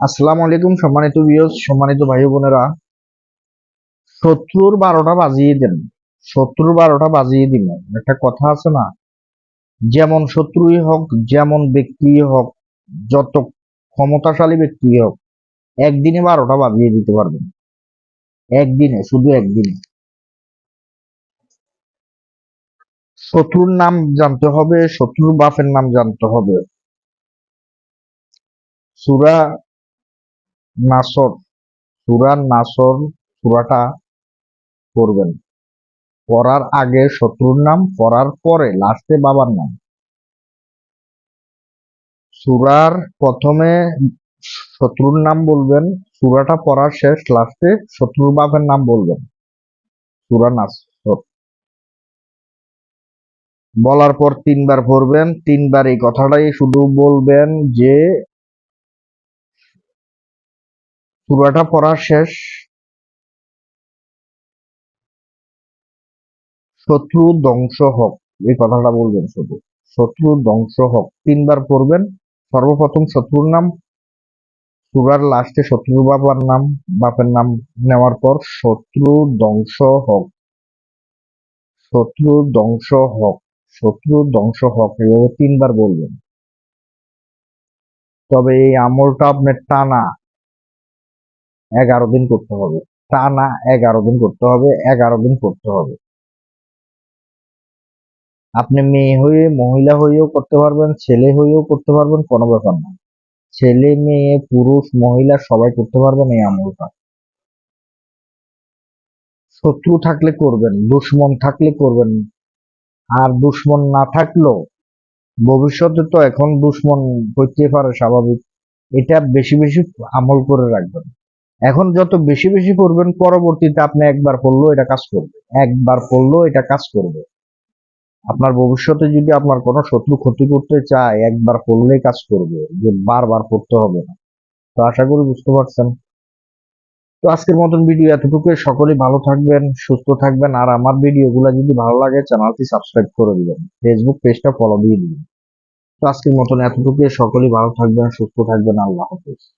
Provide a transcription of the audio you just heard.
আসসালামু আলাইকুম, সম্মানিত ভিউয়ার্স সম্মানিত ভাই বোনেরা। শত্রুর বারোটা বাজিয়ে দেন শত্রুর বারোটা বাজিয়ে দিন একটা কথা আছে না? যেমন শত্রুই হোক, যেমন ব্যক্তি হোক, যত ক্ষমতাশালী ব্যক্তি হোক, একদিনে বারোটা বাজিয়ে দিতে পারবেন। একদিনে, শুধু একদিনে। শত্রুর নাম জানতে হবে, শত্রুর বাপের নাম জানতে হবে। সুরা নাসর সুরা নাসর সুরাটা পড়বেন। পড়ার আগে শত্রুর নাম, পড়ার পরে লাস্টে বাবার নাম। সুরার প্রথমে শত্রুর নাম বলবেন, সুরাটা পড়ার শেষ, লাস্টে শত্রুর বাপের নাম বলবেন। সুরা নাসর। বলার পর তিনবার পড়বেন, তিনবার এই কথাটাই শুধু বলবেন যে সুরাটা পড়া শেষ। শত্রু ধ্বংস হোক, এই কথাটা বলবেন শুধু। শত্রু ধ্বংস হোক, তিনবার পড়বেন। সর্বপ্রথম শত্রুর নাম, সুরার লাস্টে শত্রুর বাবার নাম, বাপের নাম নেওয়ার পর শত্রু ধ্বংস হোক। শত্রু ধ্বংস হোক, শত্রু ধ্বংস হোক এভাবে তিনবার বলবেন। তবে এই আমলটা আপনার টানা এগারো দিন করতে হবে। টানা এগারো দিন করতে হবে, এগারো দিন করতে হবে। আপনি মেয়ে হয়ে, মহিলা হয়েও করতে পারবেন, ছেলে হয়েও করতে পারবেন, কোনো ব্যাপার না। ছেলে, মেয়ে, পুরুষ, মহিলা সবাই করতে পারবেন এই আমলটা। শত্রু থাকলে করবেন, দুশ্মন থাকলে করবেন। আর দুশ্মন না থাকলেও ভবিষ্যতে তো এখন দুশ্মন হইতে পারে, স্বাভাবিক। এটা বেশি বেশি আমল করে রাখবেন। এখন যত বেশি বেশি করবেন, পরবর্তীতে আপনি একবার পড়লেও এটা কাজ করবে। একবার পড়লেও এটা কাজ করবে। আপনার ভবিষ্যতে যদি আপনার কোনো শত্রু ক্ষতি করতে চায়, একবার পড়লে কাজ করবে, যে বারবার পড়তে হবে না। তো আশা করি বুঝতে পারছেন। তো আজকের মতন ভিডিও এতটুকু সকলেই ভালো থাকবেন, সুস্থ থাকবেন, আর আমার ভিডিওগুলো যদি ভালো লাগে, চ্যানেলটি সাবস্ক্রাইব করে দিবেন। ফেসবুক পেজটা ফলো দিয়ে দিবেন। তো আজকের মতন এতটুকু সকলেই ভালো থাকবেন, সুস্থ থাকবেন। আল্লাহ হাফেজ।